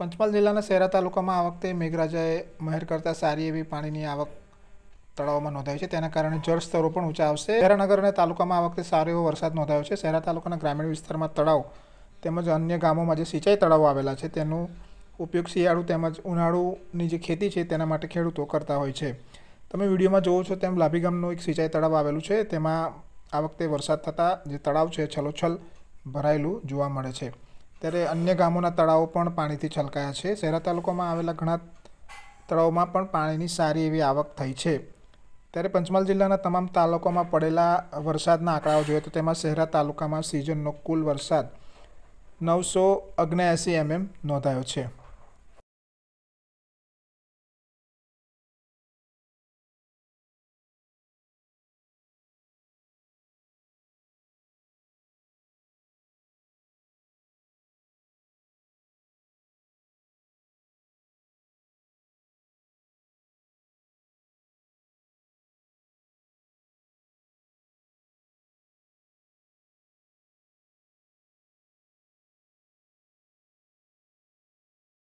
પંચમહાલ જિલ્લાના શહેરા તાલુકામાં આ વખતે મેઘરાજાએ મહેર કરતાં સારી એવી પાણીની આવક તળાવમાં નોંધાઈ છે. તેના કારણે જળ સ્તરો પણ ઊંચા આવશે. શહેરાનગર અને તાલુકામાં આ વખતે સારો એવો વરસાદ નોંધાયો છે. શહેરા તાલુકાના ગ્રામીણ વિસ્તારમાં તળાવ તેમજ અન્ય ગામોમાં જે સિંચાઈ તળાવો આવેલા છે, તેનો ઉપયોગ શિયાળુ તેમજ ઉનાળુની જે ખેતી છે, તેના માટે ખેડૂતો કરતા હોય છે. તમે વિડીયોમાં જોવો છો તેમ લાભી ગામનું એક સિંચાઈ તળાવ આવેલું છે. તેમાં આ વખતે વરસાદ થતાં જે તળાવ છે, છલોછલ ભરાયેલું જોવા મળે છે. ત્યારે અન્ય ગામોના તળાવો પણ પાણીથી છલકાયા છે. શહેરા તાલુકામાં આવેલા ઘણા તળાવોમાં પણ પાણીની સારી એવી આવક થઈ છે. ત્યારે પંચમહાલ જિલ્લાના તમામ તાલુકામાં પડેલા વરસાદના આંકડાઓ જોઈએ તો તેમાં શહેરા તાલુકામાં સિઝનનો કુલ વરસાદ નવસો ઓગણએંસી એમએમ નોંધાયો છે.